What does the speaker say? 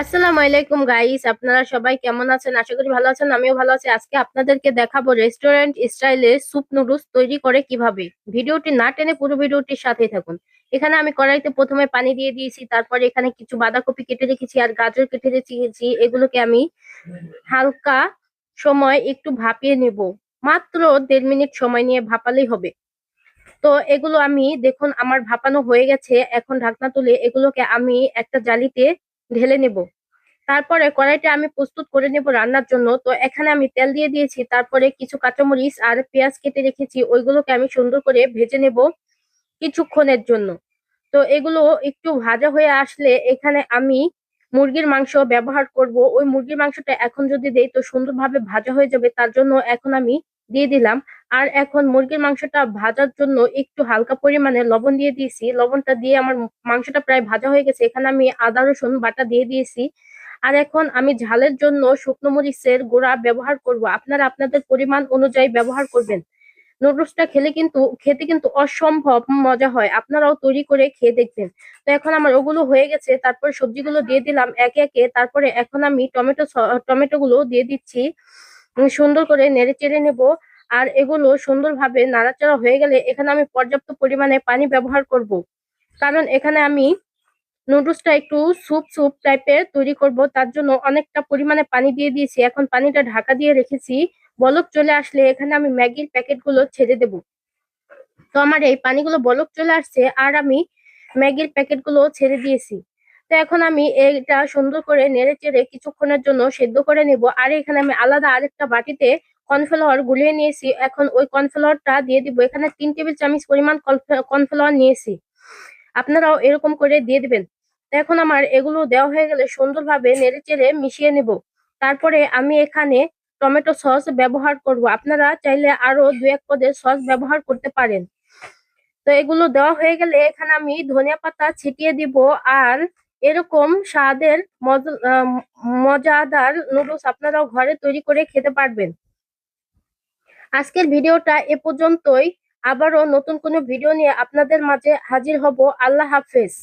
আসসালামু আলাইকুম গাইস আপনারা সবাই কেমন আছেন? আশা করি ভালো আছেন, আমিও ভালো আছি। আজকে আপনাদেরকে দেখাবো রেস্টুরেন্ট স্টাইলে স্যুপ নুডলস তৈরি করে কীভাবে। ভিডিওটি না টেনে পুরো ভিডিওটির সাথেই থাকুন। এখানে আমি কড়াইতে প্রথমে পানি দিয়ে দিয়েছি, তারপরে এখানে কিছু বাঁধাকপি কেটে রেখেছি আর গাজর কেটে রেখেছি। এগুলোকে আমি হালকা সময় একটু ভাপিয়ে নেব। মাত্র দেড় মিনিট সময় নিয়ে ভাপালেই হবে। তো এগুলো আমি, দেখুন, আমার ভাপানো হয়ে গেছে। এখন ঢাকনা তুলে এগুলোকে আমি একটা জালিতে ঢেলে নেব। তারপরে কড়াইটা আমি প্রস্তুত করে নেব রান্নার জন্য। তো এখানে আমি তেল দিয়ে দিয়েছি, তারপরে কিছু কাঁচামরিচ আর পেঁয়াজ কেটে রেখেছি। ওইগুলোকে আমি সুন্দর করে ভেজে নেব কিছুক্ষণের জন্য। তো এগুলো একটু ভাজা হয়ে আসলে এখানে আমি মুরগির মাংস ব্যবহার করব। ওই মুরগির মাংসটা এখন যদি দেই তো সুন্দরভাবে ভাজা হয়ে যাবে। তার জন্য এখন আমি দিয়ে দিলাম আর এখন মুরগির মাংসটা ভাজার জন্য একটু হালকা পরিমাণে লবণ দিয়ে দিয়েছি। লবণটা দিয়ে আমার মাংসটা প্রায় ভাজা হয়ে গেছে। এখানে আমি আদা, রসুন বাটা দিয়ে দিয়েছি। আর এখন আমি ঝালের জন্য শুকনো মরিচের গুঁড়া ব্যবহার করব। আপনারা আপনাদের পরিমাণ অনুযায়ী ব্যবহার করবেন। নুডলসটা খেলে কিন্তু, খেতে কিন্তু অসম্ভব মজা হয়। আপনারাও তৈরি করে খেয়ে দেখবেন। তো এখন আমার ওগুলো হয়ে গেছে। তারপর সবজিগুলো দিয়ে দিলাম একে একে। তারপরে এখন আমি টমেটো টমেটো গুলো দিয়ে দিচ্ছি। সুন্দর করে নেড়ে চেড়ে নেব। আর এগুলো সুন্দরভাবে নাড়াচাড়া হয়ে গেলে এখানে আমি পর্যাপ্ত পরিমাণে পানি ব্যবহার করব। কারণ এখানে আমি নুডলসটা একটু স্যুপ স্যুপ টাইপের তৈরি করব, তার জন্য অনেকটা পরিমাণে পানি দিয়ে দিয়েছি। এখন পানিটা ঢাকা দিয়ে রেখেছি। বলক চলে আসলে এখানে আমি ম্যাগির প্যাকেটগুলো ছেড়ে দেব। তো আমার এই পানিগুলো বলক চলে আসছে আর আমি ম্যাগির প্যাকেটগুলো ছেড়ে দিয়েছি। তো এখন আমি এটা সুন্দর করে নেড়ে চেড়ে কিছুক্ষণের জন্য সেদ্ধ করে নেব। আর এখানে আমি আলাদা আরেকটা বাটিতে কর্নফ্লাওয়ার গুলিয়ে নিয়েছি। এখন ওই কর্নফ্লাওয়ারটা দিয়ে দিব। এখানে তিন টেবিল চামচ পরিমাণ কর্নফ্লাওয়ার নিয়েছি। আপনারাও এরকম করে দিয়ে দিবেন। এখন আমার এগুলো দেওয়া হয়ে গেলে সুন্দরভাবে নেড়ে চেড়ে মিশিয়ে নেব। তারপরে আমি এখানে টমেটো সস ব্যবহার করব। আপনারা চাইলে আরও দু এক পদের সস ব্যবহার করতে পারেন। তো এগুলো দেওয়া হয়ে গেলে এখানে আমি ধনিয়া পাতা ছিটিয়ে দিব আর এরকম স্বাদের মজাদার নুডলস আপনারাও ঘরে তৈরি করে খেতে পারবেন। আজকের ভিডিওটা এ পর্যন্তই। আবারও নতুন কোনো ভিডিও নিয়ে আপনাদের মাঝে হাজির হব। আল্লাহ হাফেজ।